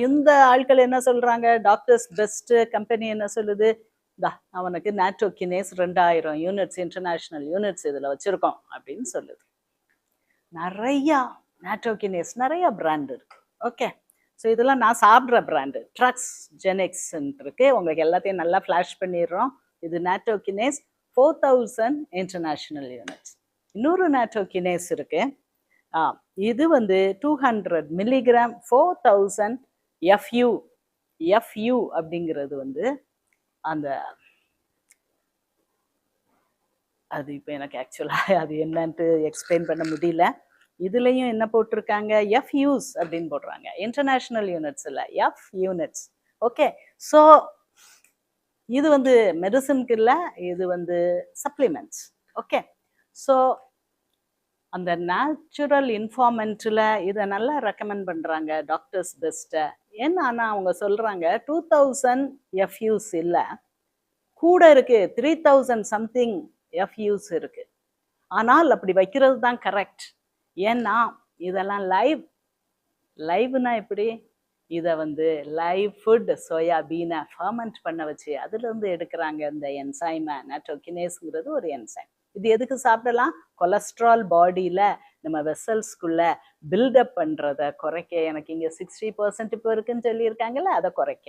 இந்த ஆட்கள் என்ன சொல்றாங்க? டாக்டர்ஸ் பெஸ்ட் கம்பெனி என்ன சொல்லுது? தா அவனுக்கு நாட்டோகினேஸ் ரெண்டாயிரம் யூனிட்ஸ் இன்டர்நேஷனல் யூனிட்ஸ் இதுல வச்சிருக்கோம் அப்படின்னு சொல்லுது. நிறைய நாட்டோகினேஸ் நிறைய பிராண்ட் இருக்கு. ஓகே ஸோ இதெல்லாம் நான் சாப்பிட்ற பிராண்டு ட்ரக்ஸ் ஜெனெக்ஸ் இருக்கு உங்களுக்கு எல்லாத்தையும் நல்லா ஃப்ளாஷ் பண்ணிடுறோம். இது nattokinase four thousand international units இன்னொரு நாட்டோகினேஸ் இருக்கு. ஆ, இது வந்து two hundred milligram four thousand FU FU அப்படிங்கிறது வந்து அந்த அது இப்போ எனக்கு ஆக்சுவலாக அது என்னன்ட்டு எக்ஸ்பிளைன் பண்ண முடியல. இதுலேயும் என்ன போட்டிருக்காங்க? எஃப் யூஸ் அப்படின்னு போடுறாங்க. இன்டர்நேஷ்னல் யூனிட்ஸ் இல்லை. எஃப் யூனிட்ஸ் ஓகே ஸோ இது வந்து மெடிசனுக்கு இல்லை. இது வந்து சப்ளிமெண்ட்ஸ் ஓகே ஸோ அந்த நேச்சுரல் இன்ஃபார்மெண்ட்டில் இதை நல்லா ரெக்கமெண்ட் பண்ணுறாங்க டாக்டர்ஸ் பெஸ்ட்டை ஏன்னா ஆனால் அவங்க சொல்கிறாங்க டூ தௌசண்ட் எஃப்யூஸ் இல்லை. கூட இருக்குது த்ரீ தௌசண்ட் சம்திங் எஃப்யூஸ் இருக்குது ஆனால் அப்படி வைக்கிறது தான் கரெக்ட் ஏன்னா இதெல்லாம் லைவ் லைவ்னா எப்படி? இதை வந்து லைவ் ஃபுட் சோயாபீனை ஃபர்மெண்ட் பண்ண வச்சு அதுலேருந்து எடுக்கிறாங்க இந்த என்சைமை நேட்ரோகினேஸ்ங்கிறது ஒரு என்சைம் இது எதுக்கு சாப்பிடலாம்? கொலஸ்ட்ரால் பாடியில் நம்ம வெசல்ஸ்குள்ள பில்டப் பண்ணுறதை குறைக்க. எனக்கு இங்கே சிக்ஸ்டி பர்சன்ட் இப்போ இருக்குன்னு சொல்லியிருக்காங்கல்ல அதை குறைக்க.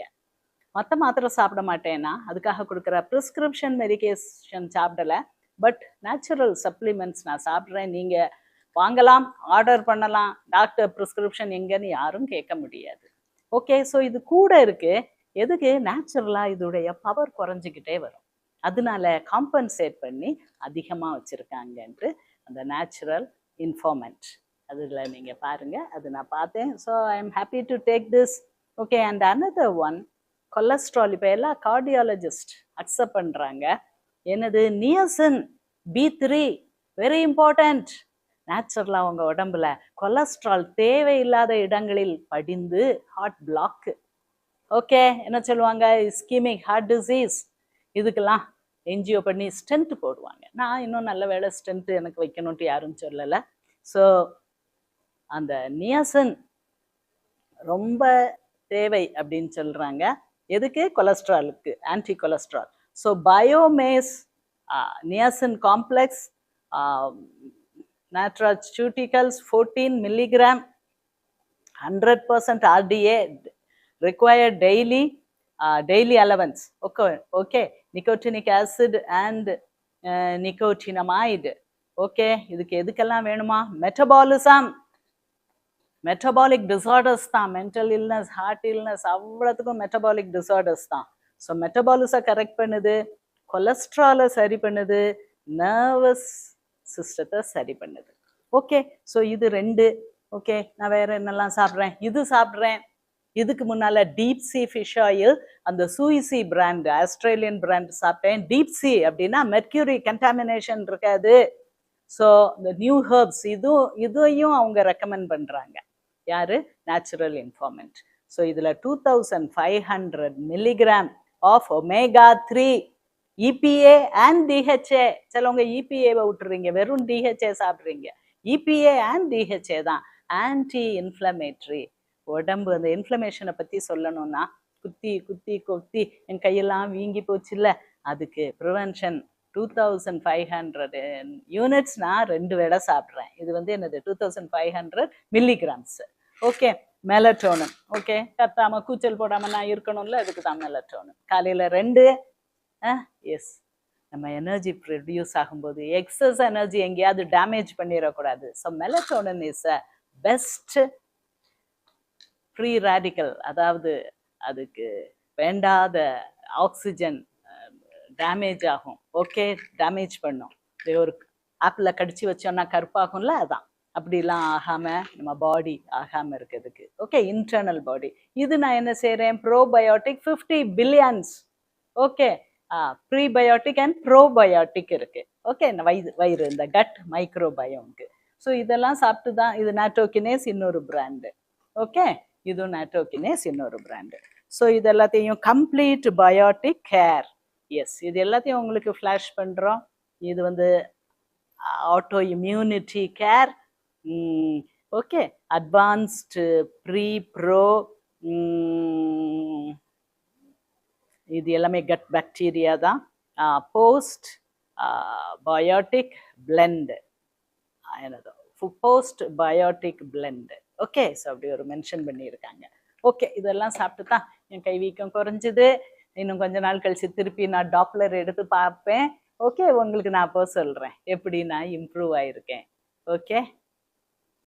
மற்ற மாத்திரை சாப்பிட மாட்டேன்னா அதுக்காக கொடுக்குற ப்ரிஸ்கிரிப்ஷன் மெடிகேஷன் சாப்பிடல பட் நேச்சுரல் சப்ளிமெண்ட்ஸ் நான் சாப்பிட்றேன். நீங்கள் வாங்கலாம் ஆர்டர் பண்ணலாம். டாக்டர் ப்ரிஸ்கிரிப்ஷன் எங்கன்னு யாரும் கேட்க முடியாது. ஓகே ஸோ இது கூட இருக்கு. எதுக்கு? நேச்சுரலாக இதோடைய பவர் குறைஞ்சிக்கிட்டே வரும். அதனால காம்பன்சேட் பண்ணி அதிகமாக வச்சுருக்காங்கன்ட்டு அந்த நேச்சுரல் இன்ஃபார்மெண்ட் அதில் நீங்கள் பாருங்கள் அது நான் பார்த்தேன். So I am happy to take this okay and another one cholesterol இப்போ எல்லா கார்டியாலஜிஸ்ட் அக்செப்ட் பண்ணுறாங்க என்னது? Niacin B three very important நேச்சுரலாக உங்கள் உடம்புல கொலஸ்ட்ரால் தேவையில்லாத இடங்களில் படிந்து ஹார்ட் பிளாக்கு ஓகே என்ன சொல்லுவாங்க? இஸ்கீமிக் ஹார்ட் டிசீஸ் இதுக்கெல்லாம் என்ஜிஓ பண்ணி ஸ்ட்ரென்த்து போடுவாங்க. நான் இன்னும் நல்ல வேலை ஸ்ட்ரென்த்து எனக்கு வைக்கணும்ட்டு யாரும் சொல்லலை. ஸோ அந்த நியாசன் ரொம்ப தேவை அப்படின்னு சொல்கிறாங்க எதுக்கு? கொலஸ்ட்ராலுக்கு anti cholesterol so biomaths niacin complex natraceuticals 14 milligram 100% RDA required daily uh, daily allowance. Okay okay. Nicotinic acid and uh, okay இதுக்கு எதுக்கெல்லாம் வேணுமா? மெட்டபாலிசம் மெட்டபாலிக் டிசார்டர்ஸ் தான். மென்டல் இல்னஸ் ஹார்ட் இல்னஸ் அவ்வளோத்துக்கும் மெட்டபாலிக் டிசார்டர்ஸ் தான். ஸோ மெட்டபாலிசை correct பண்ணுது கொலஸ்ட்ராலை சரி பண்ணுது நர்வஸ் சிஸ்டத்தை சரி பண்ணுது. ஓகே ஸோ இது ரெண்டு. ஓகே நான் வேறு என்னெல்லாம் சாப்பிட்றேன்? இது சாப்பிட்றேன். இதுக்கு முன்னால டீப் சி ஃபிஷ் ஆயில் அந்த சூயிசி பிராண்ட் ஆஸ்திரேலியன் பிராண்ட் சாப்பிட்டேன். டீப் சி அப்படின்னா மெர்க்யூரி கண்டாமினேஷன் இருக்காது. ஸோ இந்த நியூ ஹர்ப்ஸ் இதுவும் இதையும் அவங்க ரெக்கமெண்ட் பண்ணுறாங்க யாரு? நேச்சுரல் இன்ஃபார்மெண்ட் ஸோ இதில் two thousand five hundred milligram of omega three EPA and DHA சிலவங்க இபிஏவை விட்டுறீங்க வெறும் டிஹெச்ஏ சாப்பிட்றீங்க. இபிஏ அண்ட் டிஹெச்ஏ தான். ஆன்டி இன்ஃப்ளமேட்ரி உடம்பு அந்த இன்ஃப்ளமேஷனை பற்றி சொல்லணும்னா குத்தி குத்தி கொத்தி என் கையெல்லாம் வீங்கி போச்சுல்ல அதுக்கு prevention two thousand five hundred units நான் ரெண்டு வேளை சாப்பிட்றேன். இது வந்து என்னது? Two thousand five hundred milligrams okay melatonin okay கத்தாமல் கூச்சல் போடாமல் நான் இருக்கணும்ல அதுக்கு தான் மெலட்டோனன் காலையில் ரெண்டு ஆ எஸ் நம்ம எனர்ஜி ப்ரொடியூஸ் ஆகும்போது எக்ஸஸ் எனர்ஜி எங்கேயாவது டேமேஜ் பண்ணிடக்கூடாது. So melatonin is a best free radical அதாவது அதுக்கு வேண்டாத ஆக்சிஜன் டேமேஜ் ஆகும். ஓகே டேமேஜ் பண்ணும். இது ஒரு ஆப்பிளில் கடிச்சு வச்சோன்னா கருப்பாகும்ல அதான். அப்படிலாம் ஆகாமல் நம்ம பாடி ஆகாமல் இருக்கிறதுக்கு. ஓகே இன்டர்னல் பாடி இது நான் என்ன செய்கிறேன் probiotic fifty billions okay prebiotic and probiotic இருக்குது ஓகே இந்த வயிறு வயிறு இந்த கட் மைக்ரோபயோம்க்கு ஸோ இதெல்லாம் சாப்பிட்டு தான் இது நாட்டோகினேஸ் இன்னொரு பிராண்டு ஓகே இதுவும் நாட்டோகினேஸ் இன்னொரு பிராண்டு ஸோ இது எல்லாத்தையும் கம்ப்ளீட் பயோட்டிக் கேர் எஸ் இது எல்லாத்தையும் உங்களுக்கு ஃப்ளாஷ் பண்ணுறோம் இது வந்து auto immunity care okay advanced pre pro இது எல்லாமே கட் பாக்டீரியா தான் போஸ்ட் பயோட்டிக் பிளெண்டு என்னது postbiotic blend okay so அப்படி ஒரு மென்ஷன் பண்ணியிருக்காங்க. ஓகே இதெல்லாம் சாப்பிட்டு தான் என் கை வீக்கம் குறைஞ்சிது. இன்னும் கொஞ்ச நாள் கழிச்சு திருப்பி நான் டாப்லர் எடுத்து பார்ப்பேன். ஓகே உங்களுக்கு நான் அப்போ சொல்கிறேன் எப்படி நான் இம்ப்ரூவ் ஆயிருக்கேன். ஓகே